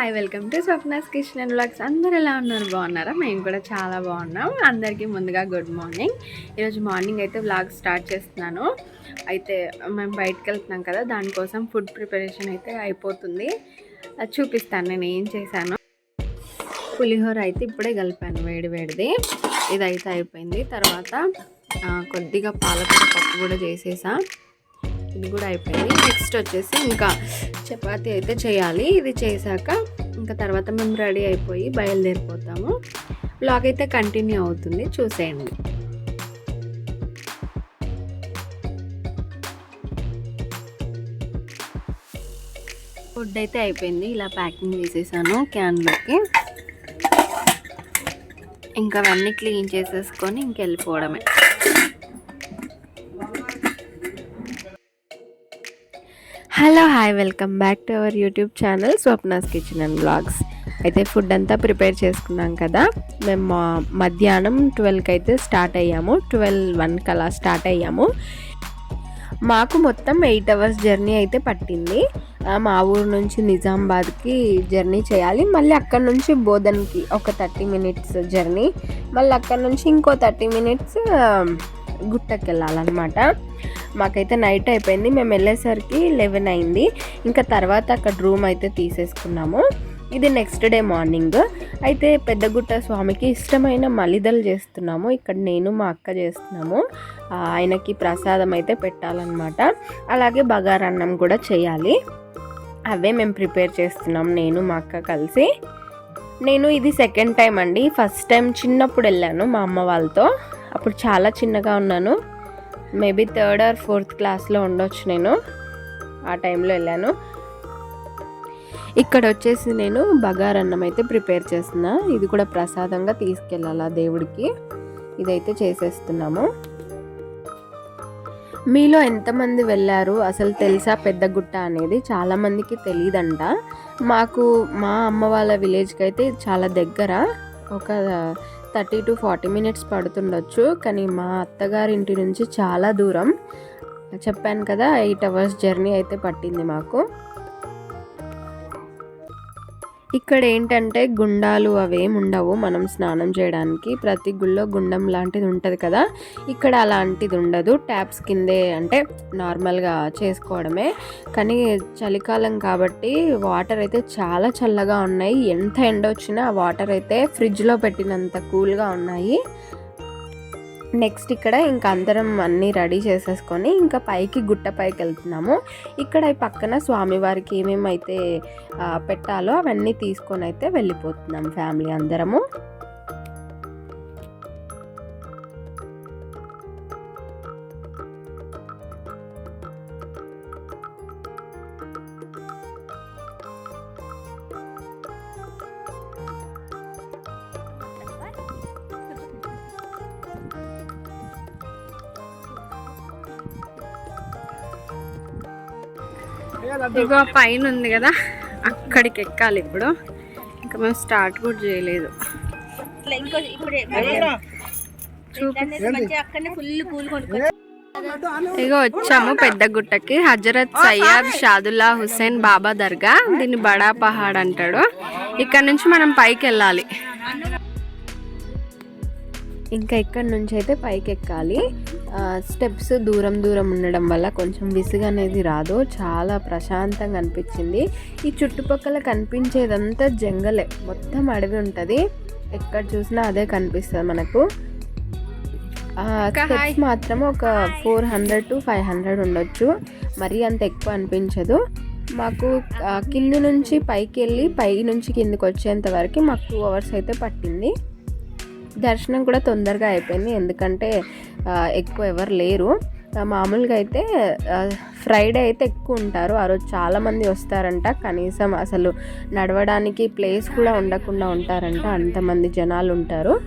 Hi welcome to Swapna's kitchen and blogs అందరు ఎలా ఉన్నారు? బాగున్నారా? మేము కూడా చాలా బాగున్నాం. అందరికీ ముందుగా గుడ్ మార్నింగ్. ఈరోజు మార్నింగ్ అయితే బ్లాగ్ స్టార్ట్ చేస్తున్నాను. అయితే మేము బయటకు వెళ్తున్నాం కదా దానికోసం ఫుడ్ ప్రిపరేషన్ అయితే అయిపోతుంది. చూపిస్తాను నేను ఏం చేశాను. పులిహోర అయితే ఇప్పుడే కలిపాను వేడి వేడిది. ఇదైతే అయిపోయింది. తర్వాత కొద్దిగా పాలకూర పప్పు కూడా చేసేసా. ఇది కూడా అయిపోయింది నెక్స్ట్ వచ్చేసి ఇంకా చపాతీ అయితే చేయాలి. ఇది చేశాక ఇంకా తర్వాత మేము రెడీ అయిపోయి బయలుదేరిపోతాము. బ్లాగ్ అయితే కంటిన్యూ అవుతుంది. చూసేయండి. ఫుడ్ అయితే అయిపోయింది. ఇలా ప్యాకింగ్ చేసేసాను క్యాన్లోకి ఇంకా అవన్నీ క్లీన్ చేసేసుకొని ఇంకెళ్ళిపోవడమే. Hello hi welcome back to our YouTube channel Swapna's kitchen and blogs. అయితే ఫుడ్ అంతా ప్రిపేర్ చేసుకున్నాం కదా మేము మధ్యాహ్నం ట్వెల్వ్కి అయితే స్టార్ట్ అయ్యాము. ట్వెల్వ్ వన్కి అలా స్టార్ట్ అయ్యాము. మాకు మొత్తం ఎయిట్ అవర్స్ జర్నీ అయితే పట్టింది. మా ఊరు నుంచి నిజామాబాద్కి జర్నీ చేయాలి. మళ్ళీ అక్కడ నుంచి బోధన్కి ఒక థర్టీ మినిట్స్ జర్నీ. మళ్ళీ అక్కడ నుంచి ఇంకో థర్టీ మినిట్స్ గుట్టకి వెళ్ళాలన్నమాట మాకైతే నైట్ అయిపోయింది. మేము వెళ్ళేసరికి లెవెన్ అయింది. ఇంకా తర్వాత అక్కడ రూమ్ అయితే తీసేసుకున్నాము. ఇది నెక్స్ట్ డే మార్నింగ్. అయితే పెద్దగుట్ట స్వామికి ఇష్టమైన మలిదలు చేస్తున్నాము. ఇక్కడ నేను మా అక్క చేస్తున్నాము. ఆయనకి ప్రసాదం అయితే పెట్టాలన్నమాట. అలాగే బగారన్నం కూడా చేయాలి. అవే మేము ప్రిపేర్ చేస్తున్నాం నేను మా అక్క కలిసి. నేను ఇది సెకండ్ టైం అండి. ఫస్ట్ టైం చిన్నప్పుడు వెళ్ళాను మా అమ్మ వాళ్ళతో. అప్పుడు చాలా చిన్నగా ఉన్నాను. మేబీ థర్డ్ ఆర్ ఫోర్త్ క్లాస్లో ఉండొచ్చు నేను. ఆ టైంలో వెళ్ళాను. ఇక్కడ వచ్చేసి నేను బగారన్నం అయితే ప్రిపేర్ చేస్తున్నా. ఇది కూడా ప్రసాదంగా తీసుకెళ్ళాలి ఆ దేవుడికి? ఇదైతే చేసేస్తున్నాము. మీలో ఎంతమంది వెళ్ళారు? అసలు తెలుసా పెద్ద గుట్ట అనేది? చాలామందికి తెలియదంట మాకు మా అమ్మ వాళ్ళ విలేజ్కి అయితే చాలా దగ్గర ఒక థర్టీ టు ఫార్టీ మినిట్స్ పడుతుండొచ్చు కానీ మా అత్తగారి ఇంటి నుంచి చాలా దూరం. చెప్పాను కదా ఎయిట్ అవర్స్ జర్నీ అయితే పట్టింది మాకు. ఇక్కడ ఏంటంటే గుండాలు అవేం ఉండవు. మనం స్నానం చేయడానికి ప్రతి గుళ్ళో గుండం లాంటిది ఉంటుంది కదా. ఇక్కడ అలాంటిది ఉండదు. ట్యాప్స్ కిందే అంటే నార్మల్గా చేసుకోవడమే. కానీ చలికాలం కాబట్టి వాటర్ అయితే చాలా చల్లగా ఉన్నాయి. ఎంత ఎండ వచ్చినా ఆ వాటర్ అయితే ఫ్రిడ్జ్లో పెట్టినంత కూల్గా ఉన్నాయి. నెక్స్ట్ ఇక్కడ ఇంకా అందరం అన్నీ రెడీ చేసేసుకొని ఇంకా పైకి గుట్ట పైకి వెళ్తున్నాము. ఇక్కడ ఈ పక్కన స్వామివారికి ఏమేమైతే పెట్టాలో అవన్నీ తీసుకొని అయితే వెళ్ళిపోతున్నాం ఫ్యామిలీ అందరము. ఇగో పైన ఉంది కదా అక్కడికి ఎక్కాలి ఇప్పుడు. ఇంకా మేము స్టార్ట్ కూడా చేయలేదు. ఇగో వచ్చాము పెద్ద గుట్టకి. హజరత్ సయ్యద్ షాదుల్లా హుస్సేన్ బాబా దర్గా. దీన్ని బడా పహాడ్ అంటాడు. ఇక్కడ నుంచి మనం పైకి వెళ్ళాలి. ఇంకా ఇక్కడ నుంచి అయితే పైకి ఎక్కాలి. స్టెప్స్ దూరం దూరం ఉండడం వల్ల కొంచెం విసుగు అనేది రాదు. చాలా ప్రశాంతంగా అనిపించింది. ఈ చుట్టుపక్కల కనిపించేదంతా జంగలే. మొత్తం అడవి ఉంటుంది. ఎక్కడ చూసినా అదే కనిపిస్తుంది మనకు. స్టెప్స్ మాత్రం ఒక four hundred to five hundred ఉండొచ్చు. మరీ అంత ఎక్కువ అనిపించదు. మాకు కింది నుంచి పైకి వెళ్ళి పై నుంచి కిందికి వచ్చేంత వరకు మాకు టూ అవర్స్ అయితే పట్టింది. దర్శనం కూడా తొందరగా అయిపోయింది. ఎందుకంటే ఎక్కువ ఎవరు లేరు. మామూలుగా అయితే ఫ్రైడే అయితే ఎక్కువ ఉంటారు. ఆ రోజు చాలామంది వస్తారంట. కనీసం అసలు నడవడానికి ప్లేస్ కూడా ఉండకుండా ఉంటారంట. అంతమంది జనాలు ఉంటారు.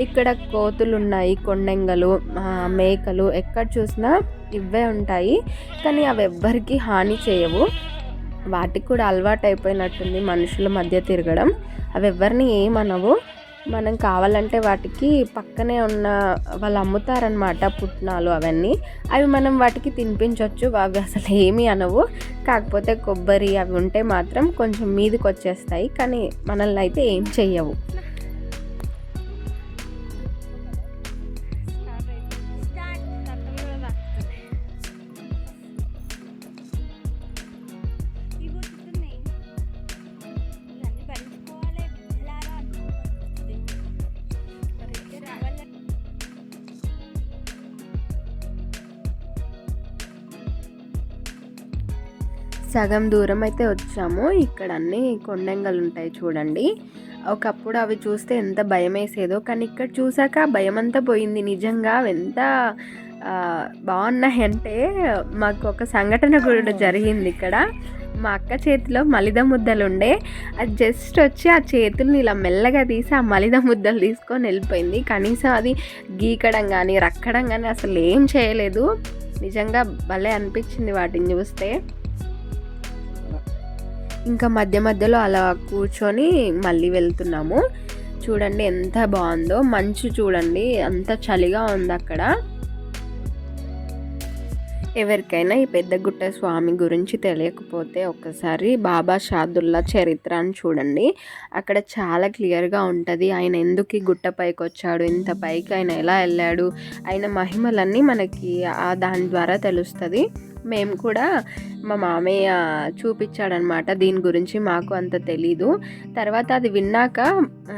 ఇక్కడ కోతులు ఉన్నాయి కొండెంగలు మేకలు ఎక్కడ చూసినా ఇవే ఉంటాయి. కానీ అవి ఎవ్వరికీ హాని చేయవు. వాటికి కూడా అలవాటు అయిపోయినట్టుంది మనుషుల మధ్య తిరగడం. అవి ఎవరిని ఏమనవు. మనం కావాలంటే వాటికి పక్కనే ఉన్న వాళ్ళు అమ్ముతారనమాట పుట్నాలు అవన్నీ. అవి మనం వాటికి తినిపించవచ్చు అవి అసలు ఏమీ అనవు. కాకపోతే కొబ్బరి అవి ఉంటే మాత్రం కొంచెం మీదకి వచ్చేస్తాయి కానీ మనల్ని అయితే ఏం చెయ్యవు. సగం దూరం అయితే వచ్చాము. ఇక్కడ అన్ని కొండంగలు ఉంటాయి చూడండి. ఒకప్పుడు అవి చూస్తే ఎంత భయం వేసేదో కానీ ఇక్కడ చూసాక భయం అంతా పోయింది. నిజంగా ఎంత బాగున్నాయి అంటే మాకు ఒక సంఘటన కూడా జరిగింది ఇక్కడ. మా అక్క చేతిలో మలిద ముద్దలు ఉండే అది జస్ట్ వచ్చి ఆ చేతుల్ని ఇలా మెల్లగా తీసి ఆ మలిద ముద్దలు తీసుకొని వెళ్ళిపోయింది. కనీసం అది గీకడం కానీ రక్కడం కానీ అసలు ఏం చేయలేదు. నిజంగా భలే అనిపించింది వాటిని చూస్తే. ఇంకా మధ్య మధ్యలో అలా కూర్చొని మళ్ళీ వెళ్తున్నాము. చూడండి ఎంత బాగుందో. మంచు చూడండి అంత చలిగా ఉంది అక్కడ. ఎవరికైనా ఈ పెద్ద గుట్ట స్వామి గురించి తెలియకపోతే ఒక్కసారి బాబా షాదుల్లా చరిత్ర అని చూడండి. అక్కడ చాలా క్లియర్గా ఉంటుంది. ఆయన ఎందుకు ఈ గుట్ట పైకి వచ్చాడు ఇంత పైకి ఆయన ఎలా వెళ్ళాడు? ఆయన మహిమలన్నీ మనకి దాని ద్వారా తెలుస్తుంది. మేము కూడా మా మామయ్య చూపించాడనమాట దీని గురించి మాకు అంత తెలీదు. తర్వాత అది విన్నాక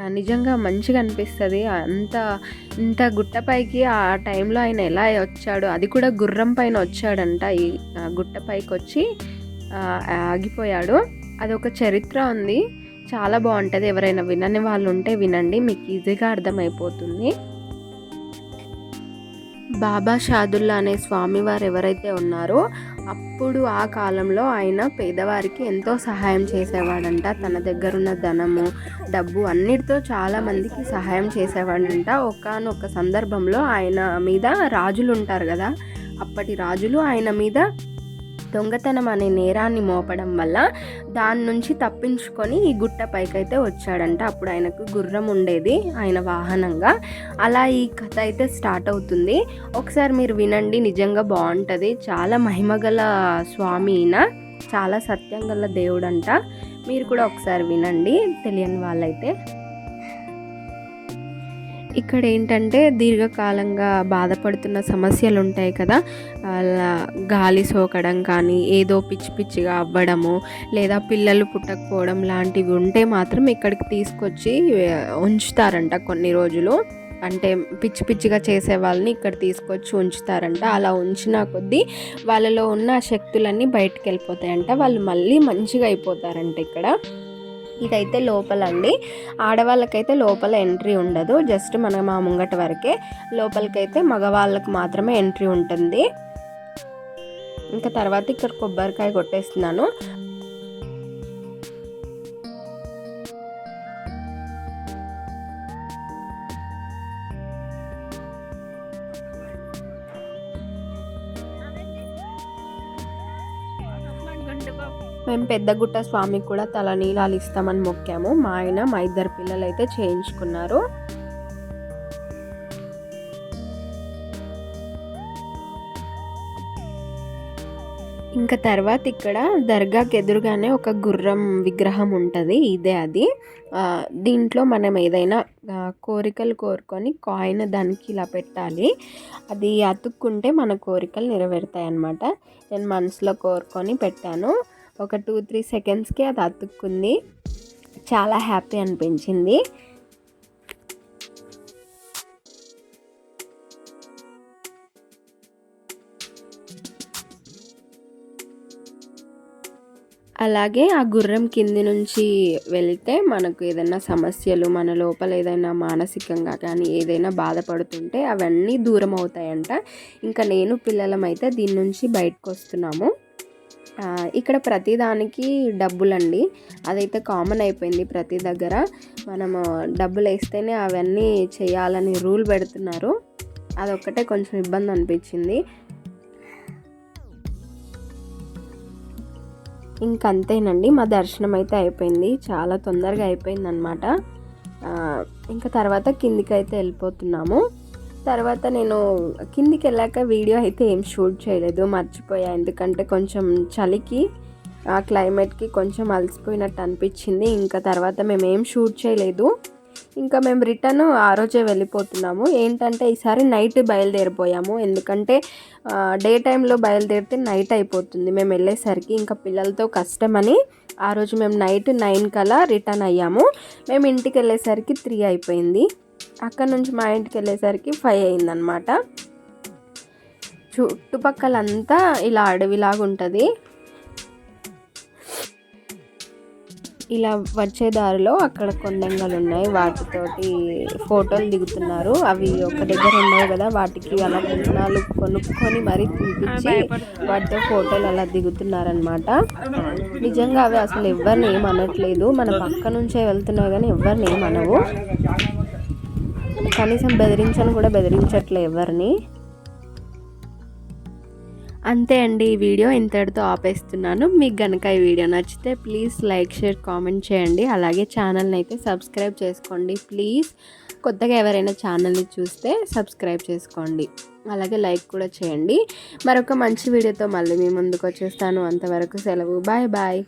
నిజంగా మంచిగా అనిపిస్తుంది. అంత ఇంత గుట్టపైకి ఆ టైంలో ఆయన ఎలా వచ్చాడు అది కూడా గుర్రం పైన వచ్చాడంట. ఈ ఆ, గుట్టపైకి వచ్చి ఆగిపోయాడు. అదొక చరిత్ర ఉంది. చాలా బాగుంటుంది ఎవరైనా వినని వాళ్ళు ఉంటే వినండి. మీకు ఈజీగా అర్థమైపోతుంది. బాబా షాదుల్లా అనే స్వామివారు ఎవరైతే ఉన్నారో అప్పుడు ఆ కాలంలో ఆయన పేదవారికి ఎంతో సహాయం చేసేవాడంట. తన దగ్గర ఉన్న ధనము డబ్బు అన్నిటితో చాలా మందికి సహాయం చేసేవాడంట. ఒకనొక సందర్భంలో ఆయన మీద రాజులు ఉంటారు కదా అప్పటి రాజులు ఆయన మీద దొంగతనం అనే నేరాన్ని మోపడం వల్ల దాని నుంచి తప్పించుకొని ఈ గుట్ట పైకైతే వచ్చాడంట. అప్పుడు ఆయనకు గుర్రం ఉండేది ఆయన వాహనంగా. అలా ఈ కథ అయితే స్టార్ట్ అవుతుంది. ఒకసారి మీరు వినండి నిజంగా బాగుంటుంది. చాలా మహిమగల స్వామి ఈయన చాలా సత్యం గల దేవుడంట. మీరు కూడా ఒకసారి వినండి తెలియని వాళ్ళైతే. ఇక్కడ ఏంటంటే దీర్ఘకాలంగా బాధపడుతున్న సమస్యలు ఉంటాయి కదా. అలా గాలి సోకడం కానీ ఏదో పిచ్చి పిచ్చిగా అవ్వడము లేదా పిల్లలు పుట్టకపోవడం లాంటివి ఉంటే మాత్రం ఇక్కడికి తీసుకొచ్చి ఉంచుతారంట కొన్ని రోజులు. అంటే పిచ్చి పిచ్చిగా చేసే వాళ్ళని ఇక్కడ తీసుకొచ్చి ఉంచుతారంట. అలా ఉంచిన కొద్దీ వాళ్ళలో ఉన్న శక్తులన్నీ బయటకు వెళ్ళిపోతాయంట వాళ్ళు మళ్ళీ మంచిగా అయిపోతారంట ఇక్కడ. ఇదైతే లోపల అండి ఆడవాళ్ళకైతే లోపల ఎంట్రీ ఉండదు. జస్ట్ మన మా ముంగట వరకే లోపలికైతే మగవాళ్ళకి మాత్రమే ఎంట్రీ ఉంటుంది. ఇంకా తర్వాత ఇక్కడ కొబ్బరికాయ కొట్టేస్తున్నాను. మేము పెద్దగుట్ట స్వామికి కూడా తల నీలాలు ఇస్తామని మొక్కాము. మా ఆయన మా ఇద్దరు పిల్లలు అయితే చేయించుకున్నారు. ఇంకా తర్వాత ఇక్కడ దర్గాకి ఎదురుగానే ఒక గుర్రం విగ్రహం ఉంటుంది. ఇదే అది. దీంట్లో మనం ఏదైనా కోరికలు కోరుకొని కాయిన్ దానికి ఇలా పెట్టాలి. అది అతుక్కుంటే మన కోరికలు నెరవేరుతాయి అన్నమాట నేను మనసులో కోరుకొని పెట్టాను. ఒక టూ త్రీ సెకండ్స్కి అది అతుక్కుంది. చాలా హ్యాపీ అనిపించింది. అలాగే ఆ గుర్రం కింది నుంచి వెళ్తే మనకు ఏదైనా సమస్యలు మన లోపల ఏదైనా మానసికంగా కానీ ఏదైనా బాధపడుతుంటే అవన్నీ దూరం అవుతాయంట. ఇంకా నేను పిల్లలమైతే దీని నుంచి బయటకు వస్తున్నాము ఇక్కడ ప్రతిదానికి డబ్బులండి. అదైతే కామన్ అయిపోయింది ప్రతి దగ్గర. మనము డబ్బులు వేస్తేనే అవన్నీ చేయాలని రూల్ పెడుతున్నారు. అదొక్కటే కొంచెం ఇబ్బంది అనిపించింది. ఇంకంతేనండి మా దర్శనం అయితే అయిపోయింది. చాలా తొందరగా అయిపోయింది అనమాట ఇంకా తర్వాత కిందికి అయితే వెళ్ళిపోతున్నాము. తర్వాత నేను కిందికి వెళ్ళాక వీడియో అయితే ఏం షూట్ చేయలేదు మర్చిపోయా. ఎందుకంటే కొంచెం చలికి ఆ క్లైమేట్కి కొంచెం అలసిపోయినట్టు అనిపించింది. ఇంకా తర్వాత మేము ఏం షూట్ చేయలేదు. ఇంకా మేము రిటర్న్ ఆ రోజే వెళ్ళిపోతున్నాము. ఏంటంటే ఈసారి నైట్ బయలుదేరిపోయాము. ఎందుకంటే డే టైంలో బయలుదేరితే నైట్ అయిపోతుంది. మేము వెళ్ళేసరికి ఇంకా పిల్లలతో కష్టమని ఆ రోజు మేము నైట్ నైన్ కలా రిటర్న్ అయ్యాము. మేము ఇంటికి వెళ్ళేసరికి త్రీ అయిపోయింది. అక్కడ నుంచి మా ఇంటికి వెళ్ళేసరికి ఫైవ్ అయిందనమాట చుట్టుపక్కలంతా ఇలా అడవిలాగా ఉంటుంది ఇలా వచ్చే దారిలో అక్కడ కొండంగలు ఉన్నాయి వాటితోటి ఫోటోలు దిగుతున్నారు. అవి ఒక దగ్గర ఉన్నాయి కదా వాటికి అలా విత్తనాలు కొనుక్కొని మరీ తినిపించి వాటితో ఫోటోలు అలా దిగుతున్నారనమాట నిజంగా అవి అసలు ఎవరిని ఏం అనట్లేదు మన పక్క నుంచే వెళ్తున్నాయి కానీ ఎవరిని ఏం అనవు కనీసం బెదిరించను కూడా బెదిరించట్లే ఎవరిని. అంతే అండి ఈ వీడియో ఇంతటితో ఆపేస్తున్నాను. మీకు కనుక ఈ వీడియో నచ్చితే ప్లీజ్ లైక్ షేర్ కామెంట్ చేయండి. అలాగే ఛానల్ని అయితే సబ్స్క్రైబ్ చేసుకోండి. ప్లీజ్ కొత్తగా ఎవరైనా ఛానల్ని చూస్తే సబ్స్క్రైబ్ చేసుకోండి. అలాగే లైక్ కూడా చేయండి. మరొక మంచి వీడియోతో మళ్ళీ మీ ముందుకు వచ్చేస్తాను. అంతవరకు సెలవు. Bye bye.